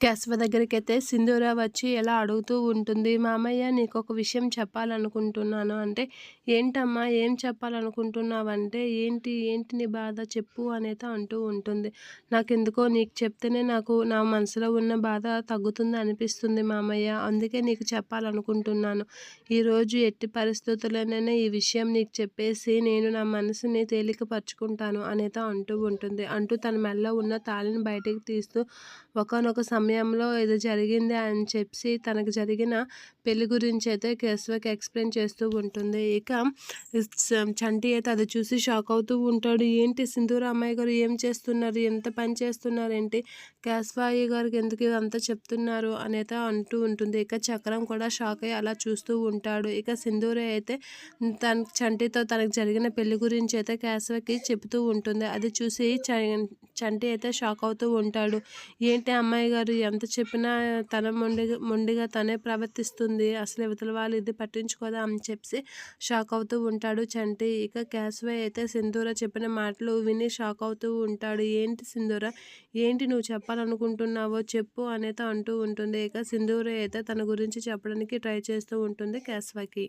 కేశవ అయితే సింధూర వచ్చి ఎలా అడుగుతూ ఉంటుంది మామయ్య నీకు ఒక విషయం చెప్పాలనుకుంటున్నాను. అంటే ఏంటమ్మా ఏం చెప్పాలనుకుంటున్నావంటే ఏంటి ఏంటి నీ బాధ చెప్పు అనేది అంటూ ఉంటుంది. నాకెందుకో నీకు చెప్తేనే నాకు నా మనసులో ఉన్న బాధ తగ్గుతుంది అనిపిస్తుంది మామయ్య. అందుకే నీకు చెప్పాలనుకుంటున్నాను. ఈరోజు ఎట్టి పరిస్థితుల్లోనైనా ఈ విషయం నీకు చెప్పేసి నేను నా మనసుని తేలికపరుచుకుంటాను అనేది అంటూ ఉంటుంది. అంటూ తన మెల్ల ఉన్న తాళిని బయటికి తీస్తూ ఒకనొక సమయంలో ఇది జరిగింది అని చెప్పి తనకు జరిగిన పెళ్ళి గురించి అయితే కేశవకి ఎక్స్ప్లెయిన్ చేస్తూ ఉంటుంది. ఇక చంటి అయితే అది చూసి షాక్ అవుతూ ఉంటాడు. ఏంటి సింధూర అమ్మాయి గారు ఏం చేస్తున్నారు? ఎంత పని చేస్తున్నారు? ఏంటి? కేశవాయి గారికి ఎందుకు ఇదంతా చెప్తున్నారు? అనేది అంటూ ఉంటుంది. ఇక చక్రం కూడా షాక్ అయ్యి అలా చూస్తూ ఉంటాడు. ఇక సింధూర అయితే తన చంటితో తనకు జరిగిన పెళ్ళి గురించి అయితే కేశవకి చెబుతూ ఉంటుంది. అది చూసి చంటి అయితే షాక్ అవుతూ ఉంటాడు. ఏంటి అమ్మాయి గారు ఎంత చెప్పినా తన మొండిగా మొండిగా తనే ప్రవర్తిస్తుంది. అసలు ఇవతల వాళ్ళు ఇది పట్టించుకోదా అని చెప్పి షాక్ అవుతూ ఉంటాడు చంటి. ఇక క్యాస్వే అయితే సింధూర చెప్పిన మాటలు విని షాక్ అవుతూ ఉంటాడు. ఏంటి సింధూర? ఏంటి నువ్వు చెప్పాలనుకుంటున్నావో చెప్పు అనేది అంటూ ఉంటుంది. ఇక సింధూర అయితే తన గురించి చెప్పడానికి ట్రై చేస్తూ ఉంటుంది క్యాస్వాకి.